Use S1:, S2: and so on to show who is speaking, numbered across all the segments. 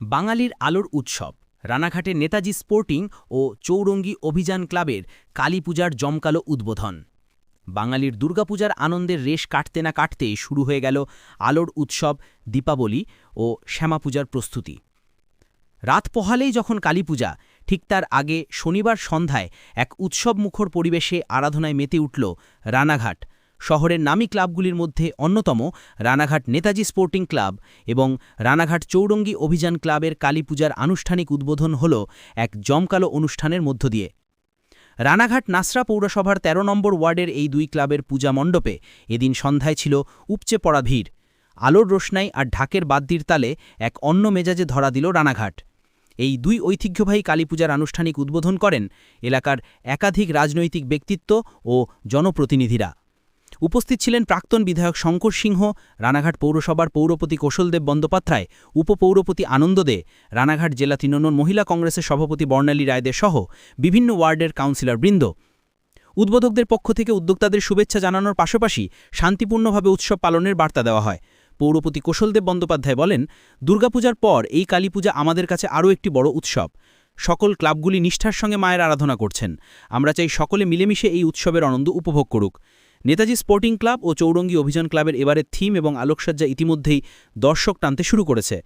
S1: বাঙালির আলোর উৎসব। রানাঘাটে নেতাজি স্পোর্টিং ও চৌরঙ্গি অভিযান ক্লাবের কালী পূজার জমকালো উদ্বোধন। বাঙালির দুর্গাপূজার আনন্দের রেশ কাটতে না কাটতেই শুরু হয়ে গেল আলোর উৎসব, দীপাবলি ও শ্যামাপূজার প্রস্তুতি। রাত পহালেই যখন কালীপূজা ঠিক তার আগে শনিবার সন্ধ্যায় এক উৎসবমুখর পরিবেশে আরাধনায় মেতে উঠল রানাঘাট। শহরের নামী ক্লাবগুলির মধ্যে অন্যতম রানাঘাট নেতাজি স্পোর্টিং ক্লাব এবং রানাঘাট চৌরঙ্গি অভিযান ক্লাবের কালীপূজার আনুষ্ঠানিক উদ্বোধন হল এক জমকালো অনুষ্ঠানের মধ্য দিয়ে। রানাঘাট নাসরা পৌরসভার ১৩ নম্বর ওয়ার্ডের এই দুই ক্লাবের পূজা মণ্ডপে এদিন সন্ধ্যায় ছিল উপচে পড়া ভিড়। আলোর রোশনাই আর ঢাকের বাদ্যির তালে এক অন্য মেজাজে ধরা দিল রানাঘাট। এই দুই ঐতিহ্যবাহী কালীপূজার আনুষ্ঠানিক উদ্বোধন করেন এলাকার একাধিক রাজনৈতিক ব্যক্তিত্ব ও জনপ্রতিনিধিরা। উপস্থিত ছিলেন প্রাক্তন বিধায়ক শঙ্কর সিংহ, রানাঘাট পৌরসভার পৌরপতি কৌশলদেব বন্দ্যোপাধ্যায়, উপপৌরপতি আনন্দ দে, রানাঘাট জেলা তৃণমূল মহিলা কংগ্রেসের সভাপতি বর্ণালী রায়দের সহ বিভিন্ন ওয়ার্ডের কাউন্সিলরবৃন্দ। উদ্বোধকদের পক্ষ থেকে উদ্যোক্তাদের শুভেচ্ছা জানানোর পাশাপাশি শান্তিপূর্ণভাবে উৎসব পালনের বার্তা দেওয়া হয়। পৌরপতি কৌশলদেব বন্দ্যোপাধ্যায় বলেন, দুর্গাপূজার পর এই কালীপূজা আমাদের কাছে আরও একটি বড় উৎসব। সকল ক্লাবগুলি নিষ্ঠার সঙ্গে মায়ের আরাধনা করছেন। আমরা চাই সকলে মিলেমিশে এই উৎসবের আনন্দ উপভোগ করুক। নেতাজি স্পোর্টিং ক্লাব ও চৌরঙ্গি অভিযান ক্লাবের এবারের থিম এবং আলোকসজ্জা ইতিমধ্যেই দর্শক টানতে শুরু করেছে।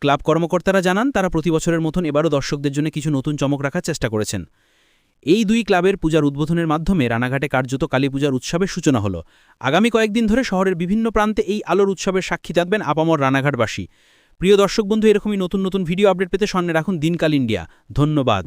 S1: ক্লাব কর্মকর্তারা জানান, তারা প্রতি বছরের মতন এবারও দর্শকদের জন্য কিছু নতুন চমক রাখার চেষ্টা করেছেন। এই দুই ক্লাবের পূজার উদ্বোধনের মাধ্যমে রানাঘাটে কার্যত কালী পূজার উৎসবের সূচনা হলো। আগামী কয়েকদিন ধরে শহরের বিভিন্ন প্রান্তে এই আলোর উৎসবের সাক্ষী থাকবেন আপামর রানাঘাটবাসী। প্রিয় দর্শক বন্ধু, এরকমই নতুন নতুন ভিডিও আপডেট পেতে সামনে রাখুন দিনকাল ইন্ডিয়া। ধন্যবাদ।